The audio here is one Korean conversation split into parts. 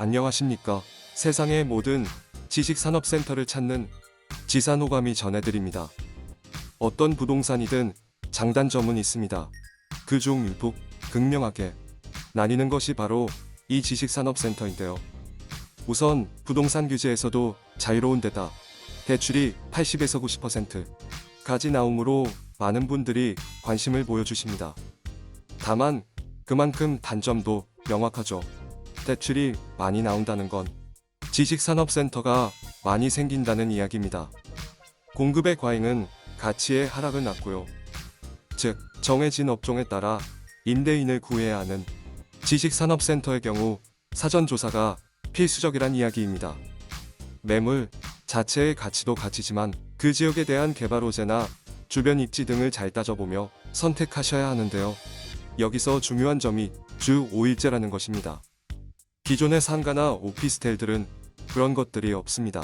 안녕하십니까. 세상의 모든 지식산업센터를 찾는 지산호감이 전해드립니다. 어떤 부동산이든 장단점은 있습니다. 그중 유독 극명하게 나뉘는 것이 바로 이 지식산업센터인데요. 우선 부동산 규제에서도 자유로운 데다 대출이 80에서 90%까지 나오므로 많은 분들이 관심을 보여주십니다. 다만 그만큼 단점도 명확하죠. 대출이 많이 나온다는 건 지식산업센터가 많이 생긴다는 이야기입니다. 공급의 과잉은 가치의 하락을 낳고요. 즉, 정해진 업종에 따라 임대인을 구해야 하는 지식산업센터의 경우 사전조사가 필수적이란 이야기입니다. 매물 자체의 가치도 가치지만 그 지역에 대한 개발 호재나 주변 입지 등을 잘 따져보며 선택하셔야 하는데요. 여기서 중요한 점이 주 5일제라는 것입니다. 기존의 상가나 오피스텔들은 그런 것들이 없습니다.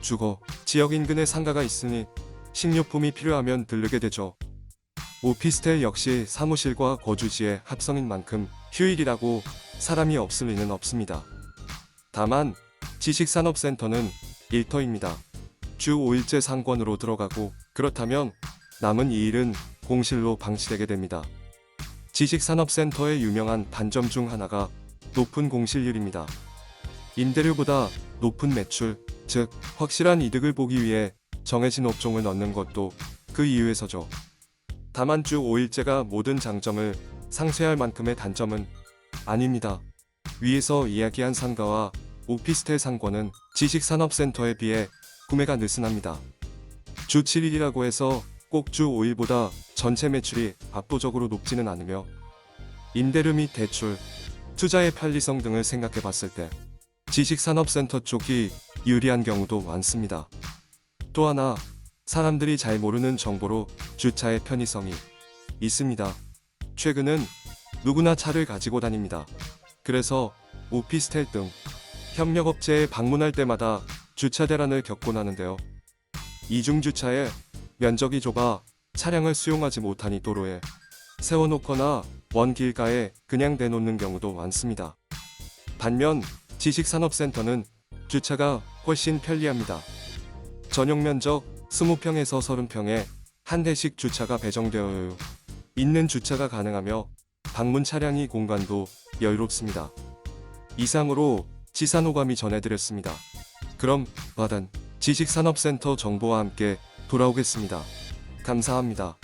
주거, 지역 인근에 상가가 있으니 식료품이 필요하면 들르게 되죠. 오피스텔 역시 사무실과 거주지의 합성인 만큼 휴일이라고 사람이 없을 리는 없습니다. 다만 지식산업센터는 일터입니다. 주 5일제 상권으로 들어가고 그렇다면 남은 2일은 공실로 방치되게 됩니다. 지식산업센터의 유명한 단점 중 하나가 높은 공실률입니다. 임대료보다 높은 매출, 즉 확실한 이득을 보기 위해 정해진 업종을 넣는 것도 그 이유에서죠. 다만 주 5일제가 모든 장점을 상쇄할 만큼의 단점은 아닙니다. 위에서 이야기한 상가와 오피스텔 상권은 지식산업센터에 비해 구매가 느슨합니다. 주 7일이라고 해서 꼭 주 5일보다 전체 매출이 압도적으로 높지는 않으며 임대료 및 대출, 투자의 편리성 등을 생각해 봤을 때 지식산업센터 쪽이 유리한 경우도 많습니다. 또 하나 사람들이 잘 모르는 정보로 주차의 편의성이 있습니다. 최근은 누구나 차를 가지고 다닙니다. 그래서 오피스텔 등 협력업체에 방문할 때마다 주차 대란을 겪곤 하는데요. 이중주차에 면적이 좁아 차량을 수용하지 못하니 도로에 세워놓거나 원 길가에 그냥 대놓는 경우도 많습니다. 반면 지식산업센터는 주차가 훨씬 편리합니다. 전용 면적 20평에서 30평에 한 대씩 주차가 배정되어 있는 주차가 가능하며 방문 차량이 공간도 여유롭습니다. 이상으로 지산호감이 전해드렸습니다. 그럼 바단 지식산업센터 정보와 함께 돌아오겠습니다. 감사합니다.